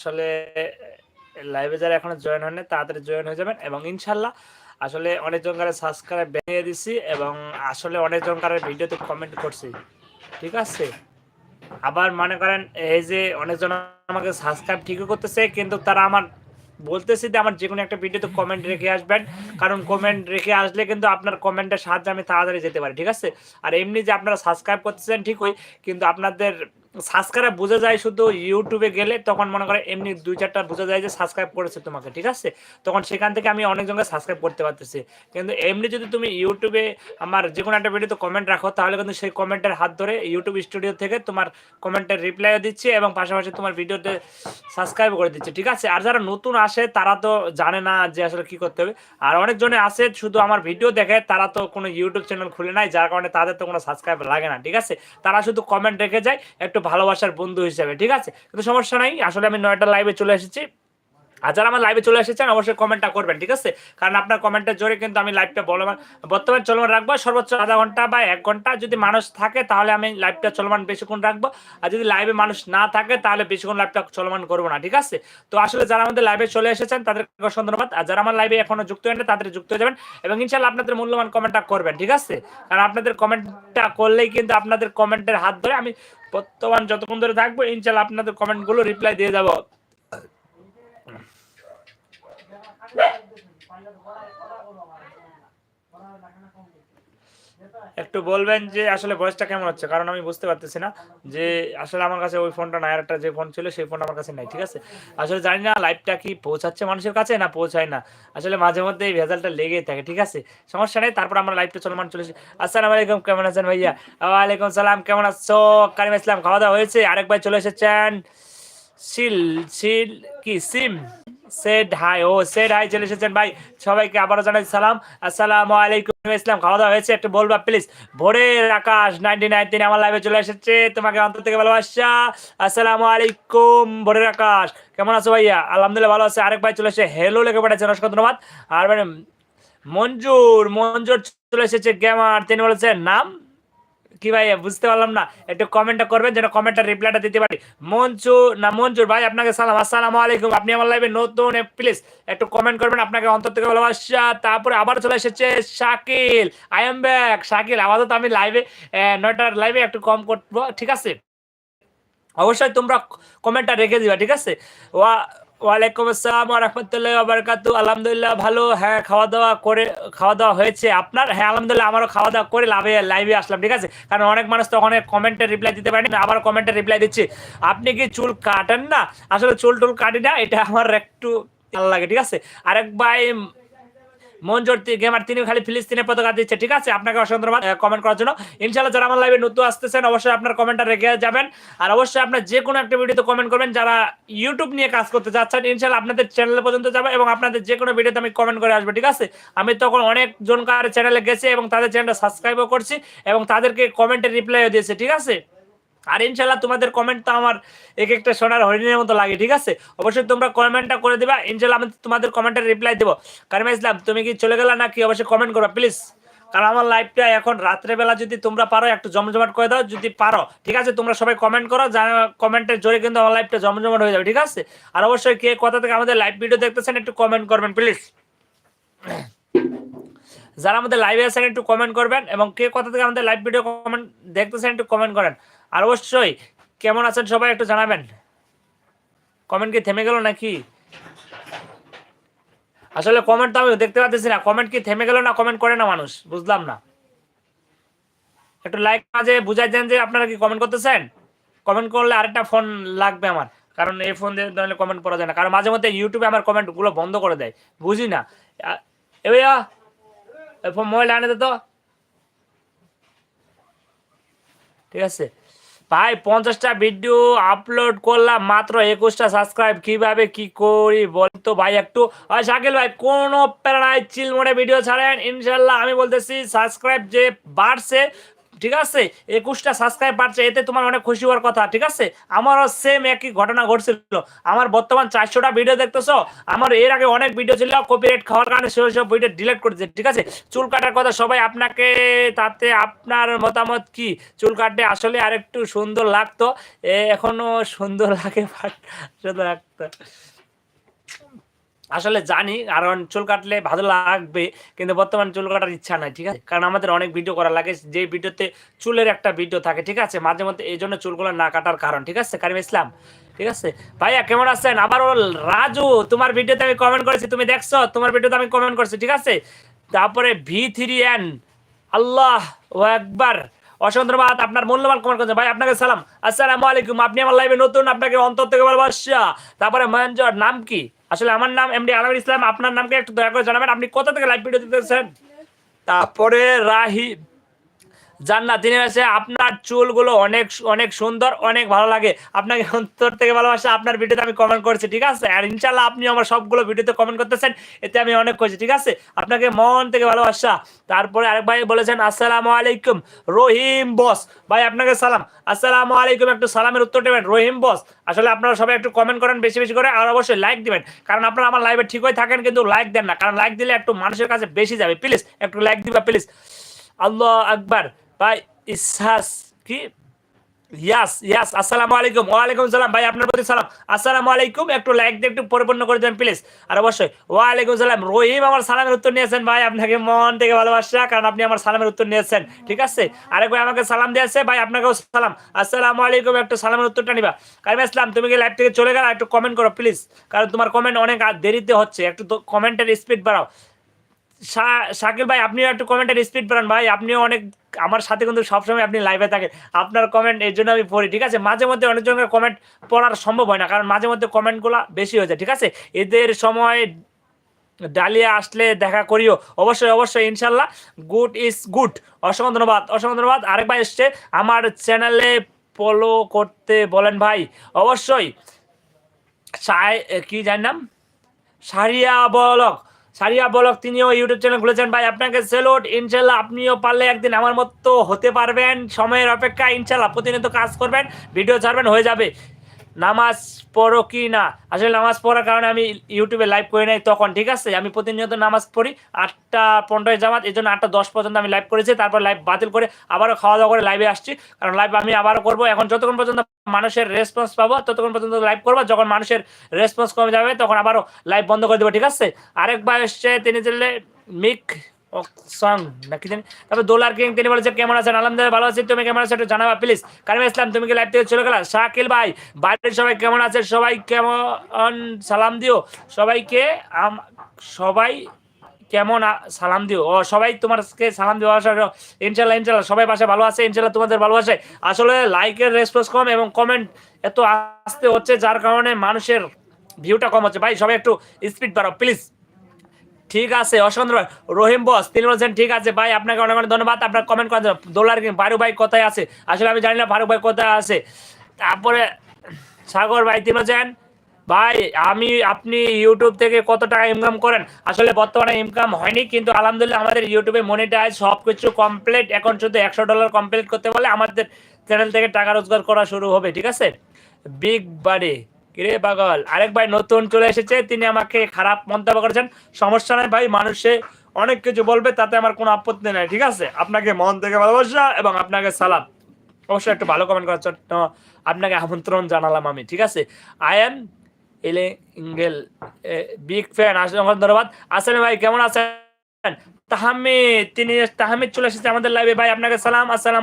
আসলে লাইভে যারা এখনও জয়েন হয়নি, তাড়াতাড়ি জয়েন হয়ে যাবেন এবং ইনশাল্লাহ আসলে অনেক জনকারের সাবস্ক্রাইব বানিয়ে দিছি এবং আসলে অনেক জনকারের ভিডিওতে কমেন্ট করছি। ঠিক আছে? আবার মনে করেন, এই যে অনেকজন আমাকে সাবস্ক্রাইব ঠিকই করতেছে, কিন্তু তারা আমার বলতেছি যে আমার যে কোনো একটা ভিডিওতে কমেন্ট রেখে আসবেন। কারণ কমেন্ট রেখে আসলে কিন্তু আপনার কমেন্টের সাহায্যে আমি তাড়াতাড়ি যেতে পারি, ঠিক আছে? আর এমনি যে আপনারা সাবস্ক্রাইব করতেছেন ঠিকই, কিন্তু আপনাদের সাবস্ক্রাইব বোঝা যায় শুধু ইউটিউবে গেলে, তখন মনে করে এমনি দুই চারটা বোঝা যায় যে সাবস্ক্রাইব করেছে তোমাকে, ঠিক আছে? তখন সেখান থেকে আমি অনেকজনকে সাবস্ক্রাইব করতে পারতেছি। কিন্তু এমনি যদি তুমি ইউটিউবে আমার যে কোনো একটা ভিডিওতে কমেন্ট রাখো, তাহলে কিন্তু সেই কমেন্টের হাত ধরে ইউটিউব স্টুডিও থেকে তোমার কমেন্টের রিপ্লাইও দিচ্ছে এবং পাশাপাশি তোমার ভিডিওতে সাবস্ক্রাইব করে দিচ্ছে, ঠিক আছে? আর যারা নতুন আসে, তারা তো জানে না যে আসলে কি করতে হবে। আর অনেকজনে আসে শুধু আমার ভিডিও দেখে, তারা তো কোনো ইউটিউব চ্যানেল খুলে নাই, যার কারণে তাদের তো কোনো সাবস্ক্রাইব লাগে না, ঠিক আছে? তারা শুধু কমেন্ট রেখে যায়, একটু ভালোবাসার বন্ধু হিসেবে ঠিক আছে? কিন্তু সমস্যা নাই। আসলে আমি নয়টা লাইভে চলে এসেছি। আর যারা আমার লাইভে চলে এসেছেন, অবশ্যই কমেন্টটা করবেন, ঠিক আছে? কারণ আপনার কমেন্টের জোরে কিন্তু আমি লাইভটা বলমান বর্তমান চলমান রাখব। সর্বোচ্চ আধা ঘণ্টা বা এক ঘণ্টা যদি মানুষ থাকে, তাহলে আমি লাইভটা চলমান বেশিক্ষণ রাখব। আর যদি লাইভে মানুষ না থাকে, তাহলে বেশিক্ষণ লাইভটা চলমান করব না, ঠিক আছে? তো আসলে যারা আমাদের লাইভে চলে এসেছেন অসংখ্য ধন্যবাদ। আর যারা আমার লাইভে এখনও যুক্ত হয়নি, তাদের যুক্ত হয়ে যাবেন এবং ইনশাল্লাহ আপনাদের মূল্যবান কমেন্টটা করবেন, ঠিক আছে? কারণ আপনাদের কমেন্টটা করলেই কিন্তু আপনাদের কমেন্টের হাত ধরে আমি বর্তমান যতক্ষণ ধরে থাকব ইনশাল্লাহ আপনাদের কমেন্টগুলো রিপ্লাই দিয়ে যাব। একটু বলবেন যে আসলে ভয়েসটা কেমন হচ্ছে? কারণ আমি বুঝতে পারতেছি না যে আসলে আমার কাছে ওই ফোনটা নাই একটা যে ফোন ছিল সেই ফোন আমার কাছে নাই, ঠিক আছে? আসলে জানি না লাইভটা কি পৌঁছাচ্ছে মানুষের কাছে না পৌঁছায় না। আসলে মাঝে মধ্যে এই ভেজালটা লেগেই থাকে, ঠিক আছে? সমস্যা নেই, তারপর আমার লাইভটা চলমান চলেছি আসসালামু আলাইকুম, কেমন আছেন ভাইয়া? ওয়ালাইকুম সালাম, কেমন আছো? কারিম ইসলাম, খাওয়া দাওয়া হয়েছে? আরেক ভাই চলে এসেছেন। শিল শিল কি, সিম? সেড হাই ও সেড হাই চলে এসেছেন ভাই। সবাইকে আবারও জানাই সালাম। আসসালামু আলাইকুম ইসলাম খাওয়া দাওয়া হয়েছে? একটু বলবা প্লিজ ভোরের আকাশ নাইনটি নাইনটিন আমার লাইভে চলে এসেছে। তোমাকে অন্তর থেকে ভালোবাসা। আসসালামু আলাইকুম, ভোরের আকাশ। কেমন আছো ভাইয়া? আলহামদুলিল্লাহ ভালো আছে। আরেক ভাই চলে এসে হেলো লেগে পাঠাচ্ছেন অসংখ্য ধন্যবাদ। আর মানে মঞ্জুর মঞ্জুর চলে এসেছে গেমার তিনি বলেছেন, নাম? কি ভাই, বুঝতে পারলাম না। একটু কমেন্টটা করবেন যেন কমেন্টটা রিপ্লাইটা দিতে পারি। মঞ্জু না মঞ্জুর ভাই, আপনাকে সালাম। আসসালামু আলাইকুম। আপনি আমার লাইভে নতুন প্লিজ একটু কমেন্ট করবেন। আপনাকে অন্তর থেকে ভালোবাসা। তারপরে আবার চলে এসেছে Shakil. I am back Shakil, আপাতত আমি লাইভে নয়টার লাইভে একটু কম করব, ঠিক আছে? অবশ্যই তোমরা কমেন্টটা রেখে দিবা, ঠিক আছে? ওয়া ওয়ালাইকুম আসসালাম রহমতুল্লাহ বারকাতু আলহামদুলিল্লাহ, ভালো। হ্যাঁ খাওয়া দাওয়া করে খাওয়া দাওয়া হয়েছে। আপনার? হ্যাঁ আলহামদুলিল্লাহ, আমারও খাওয়া দাওয়া করে লাভে, লাইভে আসলাম, ঠিক আছে? কারণ অনেক মানুষ তো তখন কমেন্টে রিপ্লাই দিতে পারেনি, আবার কমেন্টে রিপ্লাই দিচ্ছি। আপনি কি চুল কাটেন না? আসলে চুল টুল কাটি না, এটা আমার একটু ভালো লাগে, ঠিক আছে? আরেক ভাই মঞ্জুর গেমার তিনি খালি ফিলিস্তিনের পতাকা দিচ্ছে, ঠিক আছে? আপনাকে অসংখ্য ধন্যবাদ কমেন্ট করার জন্য। ইনশাআল্লাহ যারা আমার লাইভে নতুন আসতেছেন, অবশ্যই আপনার কমেন্টটা রেখে যাবেন। আর অবশ্যই আপনার যে কোনো একটা ভিডিওতে কমেন্ট করবেন, যারা ইউটিউব নিয়ে কাজ করতে যাচ্ছেন ইনশাআল্লাহ আপনাদের চ্যানেল পর্যন্ত যাবে এবং আপনাদের যে কোনো ভিডিওতে আমি কমেন্ট করে আসব, ঠিক আছে? আমি তখন অনেক জনকার চ্যানেলে গেছি এবং তাদের চ্যানেলটা সাবস্ক্রাইবও করছি এবং তাদেরকে কমেন্টে রিপ্লাইও দিয়েছে, ঠিক আছে? আর ইনশাল্লাহ তোমাদের কমেন্ট তো আমার এক একটা সোনার হরিণের মতো লাগে, ঠিক আছে? অবশ্যই তোমরা কমেন্টটা করে দেবা ইনশাল্লাহ আমি তোমাদের কমেন্টের রিপ্লাই দেবো। কারিমা ইসলাম, তুমি কি চলে গেলা নাকি অবশ্যই কমেন্ট করবা প্লিজ কারণ আমার লাইভটা এখন রাত্রেবেলা যদি তোমরা পারো, একটু জমজমাট করে দাও, যদি পারো, ঠিক আছে? তোমরা সবাই কমেন্ট করো, যা কমেন্টের জোরে কিন্তু আমার লাইভটা জমজমাট হয়ে যাবে, ঠিক আছে? আর অবশ্যই কে কথা থেকে আমাদের লাইভ ভিডিও দেখতেছেন, একটু কমেন্ট করবেন প্লিজ যারা আমাদের লাইভে আছেন, একটু কমেন্ট করবেন এবং কে কথা থেকে আমাদের লাইভ ভিডিও কমেন্ট দেখতেছেন, একটু কমেন্ট করেন। আর অবশ্যই, কেমন আছেন সবাই একটু জানাবেন। কমেন্ট কি থেমে গেল নাকি? আসলে কমেন্ট তো আমি দেখতে পাচ্ছি না। কমেন্ট কি থেমে গেল না কমেন্ট করে না মানুষ? বুঝলাম না। একটু লাইক মাঝে বুঝাই দেন যে আপনারা কি কমেন্ট করতেছেন? কমেন্ট করলে আরেকটা ফোন লাগবে আমার। কারণ এই ফোন দিয়ে কমেন্ট করা যায় না। কারণ মাঝে মধ্যে ইউটিউবে আমার কমেন্টগুলো বন্ধ করে দেয়। বুঝি না। এ ভাইয়া মোবাইল আনে তো। ঠিক আছে? ভাই, পঞ্চাশটা ভিডিও আপলোড করলাম, মাত্র একুশটা সাবস্ক্রাইব কীভাবে কি করি বলতো ভাই একটু? শাকিল ভাই, কোনো প্রেরণায় চিলমোড়ে ভিডিও ছাড়েন। ইনশাল্লাহ আমি বলতেছি সাবস্ক্রাইব যে বাড়ছে ঠিক আছে? একুশটা সাবস্ক্রাইব বাড়ছে, এতে তোমার অনেক খুশি হওয়ার কথা, ঠিক আছে? আমারও সেম একই ঘটনা ঘটছিল। আমার বর্তমান চারশোটা ভিডিও দেখতেছো? আমার এর আগে অনেক ভিডিও ছিল কপিরাইট খাওয়ার কারণে সেই সব ভিডিও ডিলিট করেছে ঠিক আছে? চুল কাটার কথা সবাই আপনাকে, তাতে আপনার মতামত কি? চুল কাটলে আসলে আরেকটু সুন্দর লাগতো। এখনও সুন্দর লাগে সুন্দর লাগতো। আসলে জানি, কারণ চুল কাটলে ভালো লাগবে, কিন্তু বর্তমান চুল কাটার ইচ্ছা নাই, ঠিক আছে? কারণ আমাদের অনেক ভিডিও করা লাগে যে ভিডিওতে চুলের একটা ভিডিও থাকে, ঠিক আছে? মাঝে মধ্যে এই জন্য চুলগুলো না কাটার কারণ, ঠিক আছে, কারিম ইসলাম? ঠিক আছে? ভাইয়া, কেমন আছেন? আবার রাজু, তোমার ভিডিওতে আমি কমেন্ট করেছি, তুমি দেখছ? তোমার ভিডিওতে আমি কমেন্ট করছি, ঠিক আছে? তারপরে ভি থ্রি এন, আল্লাহ ও একবার। অসংখ্য আপনার মূল্যবান কমেন্ট করেছেন। ভাই, আপনাকে সালাম। আসসালামু আলাইকুম, আপনি আমার লাইভে নতুন, আপনাকে অন্তর থেকে ভালোবাসা তারপরে মহেন্দ্র, নাম কি? আসলে আমার নাম এমডি আলম ইসলাম, আপনার নামকে একটু দয়া করে জানাবেন, আপনি কোথা থেকে লাইভ ভিডিও দিতেছেন তারপরে রাহি জান্নাত, তিনি আছে আপনার চুলগুলো অনেক অনেক সুন্দর, অনেক ভালো লাগে। আপনাকে অন্তর থেকে ভালোবাসা, আপনার ভিডিওতে আমি কমেন্ট করেছি, ঠিক আছে? আর ইনশাল্লাহ আপনি আমার সবগুলো ভিডিওতে কমেন্ট করতেছেন, এতে আমি অনেক খুশি, ঠিক আছে? আপনাকে মন থেকে ভালোবাসা। তারপরে আরেক ভাই বলেছেন, আসসালামু আলাইকুম, রহিম বস। ভাই, আপনাকে সালাম। আসসালামু আলাইকুম, একটু সালামের উত্তর দেবেন, রহিম বস। আসলে আপনারা সবাই একটু কমেন্ট করেন বেশি বেশি করে, আর অবশ্যই লাইক দিবেন। কারণ আপনারা আমার লাইভে ঠিকই থাকেন, কিন্তু লাইক দেন না। কারণ লাইক দিলে একটু মানুষের কাছে বেশি যাবে। প্লিজ একটু লাইক দিবা প্লিজ আল্লাহ আকবার। ভাই ইসাস কি? ইয়াস ইয়াস, আসসালামু আলাইকুম। ওয়ালাইকুম সালাম। ভাই, আপনার প্রতি সালাম। আসসালামু আলাইকুম। একটু লাইক দিয়ে একটু পরিপূর্ণ করে দেন, প্লিজ। আর অবশ্যই, ওয়ালাইকুম সালাম। রহিম আমার সালামের উত্তর নিয়েছেন। ভাই, আপনাকে মন থেকে ভালোবাসা, কারণ আপনি আমার সালামের উত্তর নিয়েছেন। ঠিক আছে? আরেক ভাই আমাকে সালাম দিয়েছে। ভাই, আপনাকেও সালাম। আসসালামু আলাইকুম। একটু সালামের উত্তরটা নিবা। কারিম ইসলাম, তুমি কি লাইভ থেকে চলে গেলে? একটু কমেন্ট করো, প্লিজ। কারণ তোমার কমেন্ট অনেক দেরিতে হচ্ছে। একটু কমেন্টের স্পিড বাড়াও। শাকিল ভাই, আপনিও একটু কমেন্টের স্পিড বাড়ান ভাই। আপনিও অনেক, আমার সাথে কিন্তু সবসময় আপনি লাইভে থাকেন। আপনার কমেন্ট এর জন্য আমি পড়ি, ঠিক আছে? মাঝে মধ্যে অনেকজনের কমেন্ট পড়ার সম্ভব হয় না, কারণ মাঝে মধ্যে কমেন্টগুলো বেশি হয়ে যায়, ঠিক আছে? এদের সময় ডালিয়া আসলে দেখা করিও। অবশ্যই অবশ্যই, ইনশাল্লাহ। গুড ইজ গুড অসংখ্য ধন্যবাদ অসংখ্য ধন্যবাদ। আরেক ভাই এসছে, আমার চ্যানেলে ফলো করতে বলেন ভাই। অবশ্যই কি জানি নাম? সারিয়া বলক। সারিয়া বলক তিনিও ইউটিউব চ্যানেল খুলেছেন ভাই। আপনাকে সেলোট ইনশাল্লাহ আপনিও পারলে একদিন আমার মতো হতে পারবেন। সময়ের অপেক্ষা ইনশাল্লাহ প্রতিনিয়ত কাজ করবেন ভিডিও ছাড়বেন, হয়ে যাবে। নামাজ পড়ো কি না? আসলে নামাজ পড়ার কারণে আমি ইউটিউবে লাইভ করি নাই তখন, ঠিক আছে? আমি প্রতিনিয়ত নামাজ পড়ি আটটা পনেরোয় জামাত, এই জন্য আটটা দশ পর্যন্ত আমি লাইভ করেছি, তারপর লাইভ বাতিল করে আবারও খাওয়া দাওয়া করে লাইভে আসছি। কারণ লাইভ আমি আবারও করব। এখন যতক্ষণ পর্যন্ত মানুষের রেসপন্স পাবো, ততক্ষণ পর্যন্ত লাইভ করব। যখন মানুষের রেসপন্স কমে যাবে, তখন আবারও লাইভ বন্ধ করে দেবো, ঠিক আছে? আরেক ভাই এসছে, তিনি ছিলেন মিক সং নাকি জানি? তারপর দোলার কিং তিনি বলেছেন কেমন আছেন? আলহামদুলিল্লাহ, ভালো আছি। তুমি কেমন আছো একটু জানাবা প্লিজ কারিম ইসলাম, তুমি কি লাইভ থেকে চলে গেলা? শাকিল ভাই, বাড়ির সবাই কেমন আছে? সবাই কেমন? সালাম দিও। সবাইকে আম- সবাই কেমন সালাম দিও। ও, সবাই তোমারকে সালাম দিও। আসা ইনশাল্লাহ ইনশাল্লাহ সবাই পাশে ভালো আছে। ইনশাল্লাহ তোমাদের ভালোবাসে আসলে লাইকের রেসপন্স কম এবং কমেন্ট এত আসতে হচ্ছে, যার কারণে মানুষের ভিউটা কম হচ্ছে। ভাই, সবাই একটু স্পিড বাড়াও প্লিজ ঠিক আছে অসংখ্য ধন্যবাদ। রহিম বস, তিনি বলছেন, ঠিক আছে, ভাই, আপনাকে অনেক অনেক ধন্যবাদ। আপনার কমেন্ট করার জন্য দোলার কিং, ফারুক ভাই কোথায় আছে? আসলে আমি জানি না ফারুক ভাই কোথায় আছে। তারপরে, সাগর ভাই, তিনি বলছেন, ভাই, আমি, আপনি ইউটিউব থেকে কত টাকা ইনকাম করেন? আসলে বর্তমানে ইনকাম হয়নি, কিন্তু আলহামদুলিল্লাহ আমাদের ইউটিউবে মনিটাইজ সব কিছু কমপ্লিট এখন শুধু একশো ডলার কমপ্লিট করতে পারলে আমাদের চ্যানেল থেকে টাকা রোজগার করা শুরু হবে, ঠিক আছে? বিগ বাড়ি কিরে পাগল? আরেক ভাই নতুন চলে এসেছে, তিনি আমাকে খারাপ মন্তব্য করেছেন। সমস্যা নাই ভাই, মানুষে অনেক কিছু বলবে, তাতে আমার কোনো আপত্তি নাই, ঠিক আছে? আপনাকে মন থেকে ভালোবাসা এবং আপনাকে সালাম। অবশ্যই একটু ভালো কমেন্ট করার জন্য আপনাকে আমন্ত্রণ জানালাম আমি, ঠিক আছে? আই এম এলে ইঙ্গেল বিগ ফ্যান অসংখ্য ধন্যবাদ। আসেন ভাই, কেমন আছেন? তাহমিদ, তিনি তাহমিদ চলে এসেছে আমাদের লাইভে ভাই, আপনাকে সালাম, আসসালাম।